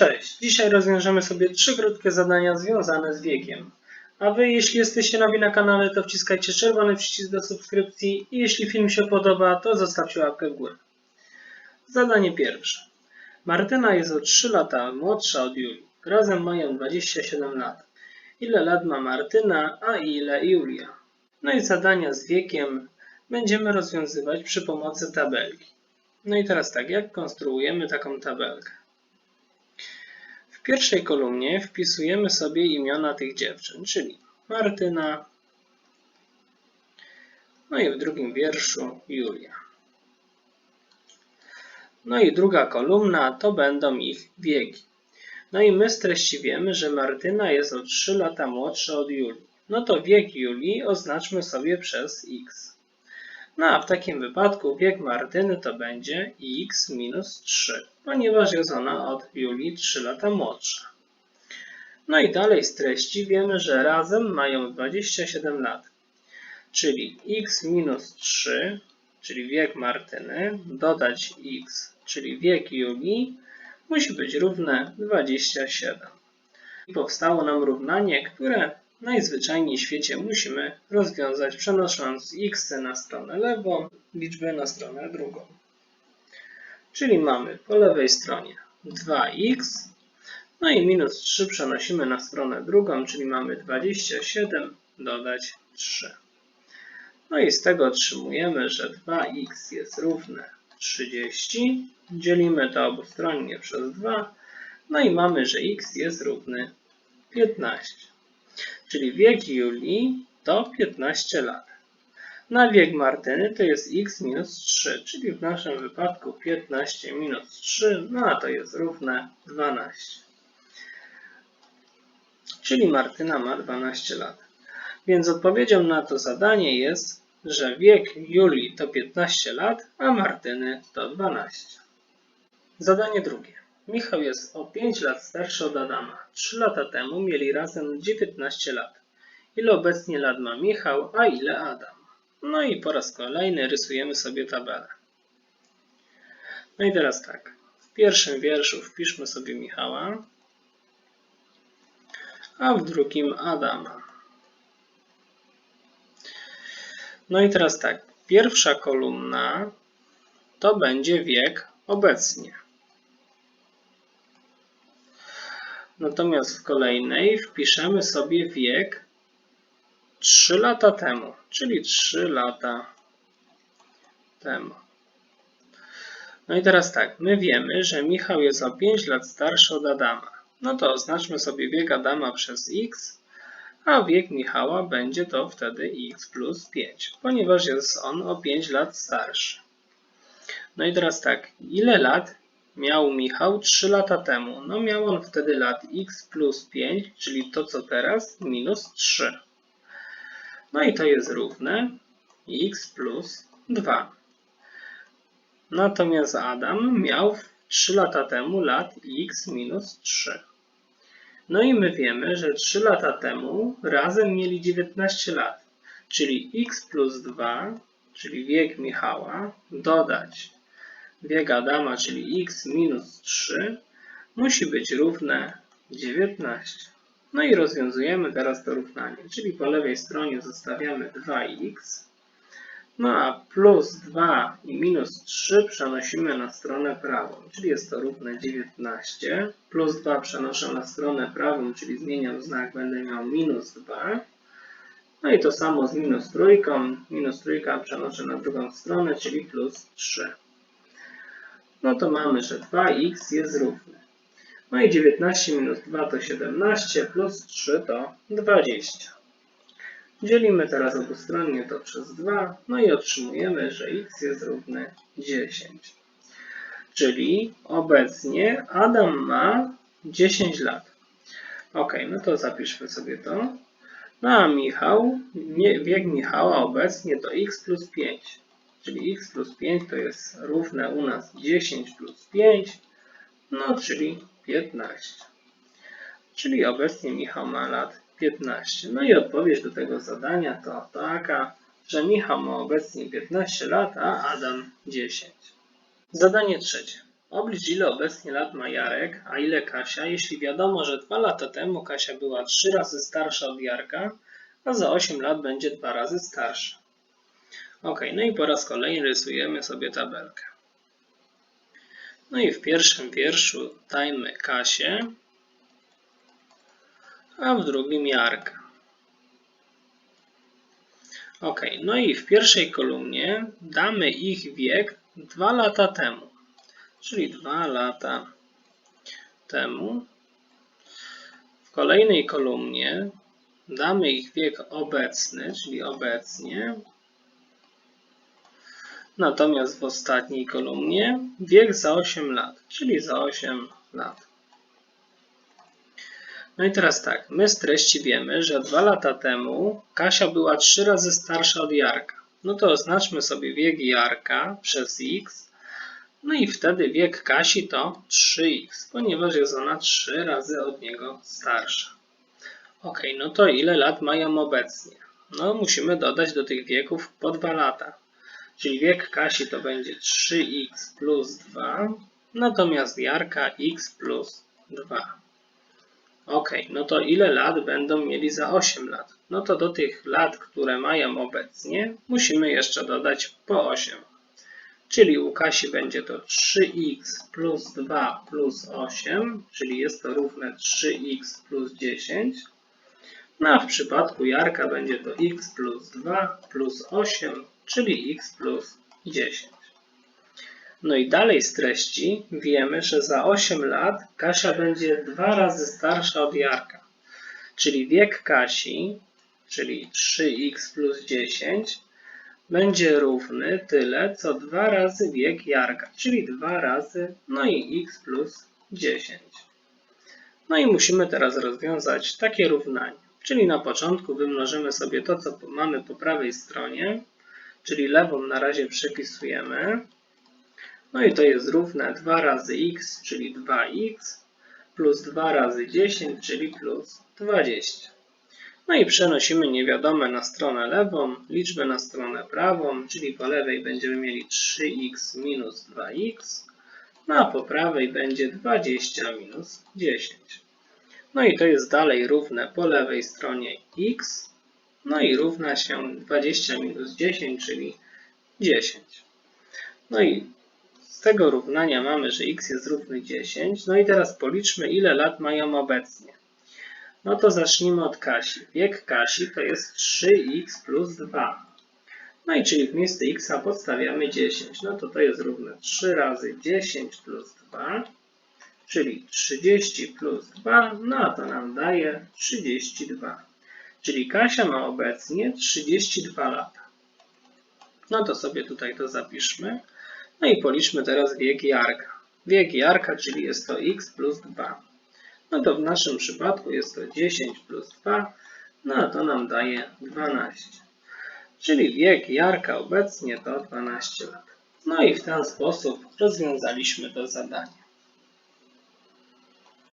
Cześć, dzisiaj rozwiążemy sobie trzy krótkie zadania związane z wiekiem. A Wy, jeśli jesteście nowi na kanale, to wciskajcie czerwony przycisk do subskrypcji i jeśli film się podoba, to zostawcie łapkę w górę. Zadanie pierwsze. Martyna jest o 3 lata młodsza od Julii. Razem mają 27 lat. Ile lat ma Martyna, a ile Julia? No i zadania z wiekiem będziemy rozwiązywać przy pomocy tabelki. No i teraz tak, jak konstruujemy taką tabelkę? Pierwszej kolumnie wpisujemy sobie imiona tych dziewczyn, czyli Martyna, no i w drugim wierszu Julia. No i druga kolumna to będą ich wieki. No i my z treści wiemy, że Martyna jest o 3 lata młodsza od Julii. No to wiek Julii oznaczmy sobie przez x. No a w takim wypadku wiek Martyny to będzie x minus 3, ponieważ jest ona od Julii 3 lata młodsza. No i dalej z treści wiemy, że razem mają 27 lat, czyli x minus 3, czyli wiek Martyny, dodać x, czyli wiek Julii, musi być równe 27. I powstało nam równanie, które najzwyczajniej w świecie musimy rozwiązać przenosząc x na stronę lewą, liczbę na stronę drugą. Czyli mamy po lewej stronie 2x, no i minus 3 przenosimy na stronę drugą, czyli mamy 27 dodać 3. No i z tego otrzymujemy, że 2x jest równe 30. Dzielimy to obustronnie przez 2. No i mamy, że x jest równy 15. Czyli wiek Julii to 15 lat. Na wiek Martyny to jest x minus 3, czyli w naszym wypadku 15 minus 3, no a to jest równe 12. Czyli Martyna ma 12 lat. Więc odpowiedzią na to zadanie jest, że wiek Julii to 15 lat, a Martyny to 12. Zadanie drugie. Michał jest o 5 lat starszy od Adama. 3 lata temu mieli razem 19 lat. Ile obecnie lat ma Michał, a ile Adam? No i po raz kolejny rysujemy sobie tabelę. No i teraz tak. W pierwszym wierszu wpiszmy sobie Michała, a w drugim Adama. No i teraz tak. Pierwsza kolumna to będzie wiek obecnie. Natomiast w kolejnej wpiszemy sobie wiek 3 lata temu, czyli 3 lata temu. No i teraz tak, my wiemy, że Michał jest o 5 lat starszy od Adama. No to oznaczmy sobie wiek Adama przez x, a wiek Michała będzie to wtedy x plus 5, ponieważ jest on o 5 lat starszy. No i teraz tak, ile lat miał Michał 3 lata temu? No miał on wtedy lat x plus 5, czyli to co teraz, minus 3. No i to jest równe x plus 2. Natomiast Adam miał 3 lata temu lat x minus 3. No i my wiemy, że 3 lata temu razem mieli 19 lat, czyli x plus 2, czyli wiek Michała, dodać wiek Adama, czyli x minus 3, musi być równe 19. No i rozwiązujemy teraz to równanie, czyli po lewej stronie zostawiamy 2x, no a plus 2 i minus 3 przenosimy na stronę prawą, czyli jest to równe 19. Plus 2 przenoszę na stronę prawą, czyli zmieniam znak, będę miał minus 2. No i to samo z minus trójką. Minus trójka przenoszę na drugą stronę, czyli plus 3. No to mamy, że 2x jest równe. No i 19 minus 2 to 17, plus 3 to 20. Dzielimy teraz obustronnie to przez 2, no i otrzymujemy, że x jest równy 10. Czyli obecnie Adam ma 10 lat. Ok, no to zapiszmy sobie to. No a Michał, wiek Michała obecnie to x plus 5. Czyli x plus 5 to jest równe u nas 10 plus 5, no czyli 15. Czyli obecnie Michał ma lat 15. No i odpowiedź do tego zadania to taka, że Michał ma obecnie 15 lat, a Adam 10. Zadanie trzecie. Oblicz ile obecnie lat ma Jarek, a ile Kasia, jeśli wiadomo, że dwa lata temu Kasia była trzy razy starsza od Jarka, a za 8 lat będzie dwa razy starsza. Ok, no i po raz kolejny rysujemy sobie tabelkę. No i w pierwszym wierszu dajmy Kasię, a w drugim Jarka. Ok, no i w pierwszej kolumnie damy ich wiek 2 lata temu, czyli 2 lata temu. W kolejnej kolumnie damy ich wiek obecny, czyli obecnie. Natomiast w ostatniej kolumnie wiek za 8 lat, czyli za 8 lat. No i teraz tak, my z treści wiemy, że dwa lata temu Kasia była trzy razy starsza od Jarka. No to oznaczmy sobie wiek Jarka przez x, no i wtedy wiek Kasi to 3x, ponieważ jest ona trzy razy od niego starsza. Ok, no to ile lat mają obecnie? No musimy dodać do tych wieków po 2 lata. Czyli wiek Kasi to będzie 3x plus 2, natomiast Jarka x plus 2. Ok, no to ile lat będą mieli za 8 lat? No to do tych lat, które mają obecnie, musimy jeszcze dodać po 8. Czyli u Kasi będzie to 3x plus 2 plus 8, czyli jest to równe 3x plus 10. No a w przypadku Jarka będzie to x plus 2 plus 8, czyli x plus 10. No i dalej z treści wiemy, że za 8 lat Kasia będzie dwa razy starsza od Jarka. Czyli wiek Kasi, czyli 3x plus 10, będzie równy tyle, co dwa razy wiek Jarka, czyli 2 razy, no i x plus 10. No i musimy teraz rozwiązać takie równanie. Czyli na początku wymnożymy sobie to, co mamy po prawej stronie, czyli lewą na razie przepisujemy. No i to jest równe 2 razy x, czyli 2x, plus 2 razy 10, czyli plus 20. No i przenosimy niewiadome na stronę lewą, liczbę na stronę prawą, czyli po lewej będziemy mieli 3x minus 2x, no a po prawej będzie 20 minus 10. No i to jest dalej równe po lewej stronie x, no i równa się 20 minus 10, czyli 10. No i z tego równania mamy, że x jest równy 10. No i teraz policzmy, ile lat mają obecnie. No to zacznijmy od Kasi. Wiek Kasi to jest 3x plus 2. No i czyli w miejsce x podstawiamy 10. No to to jest równe 3 razy 10 plus 2, czyli 30 plus 2, no a to nam daje 32. Czyli Kasia ma obecnie 32 lata. No to sobie tutaj to zapiszmy. No i policzmy teraz wiek Jarka. Wiek Jarka, czyli jest to x plus 2. No to w naszym przypadku jest to 10 plus 2, no a to nam daje 12. Czyli wiek Jarka obecnie to 12 lat. No i w ten sposób rozwiązaliśmy to zadanie.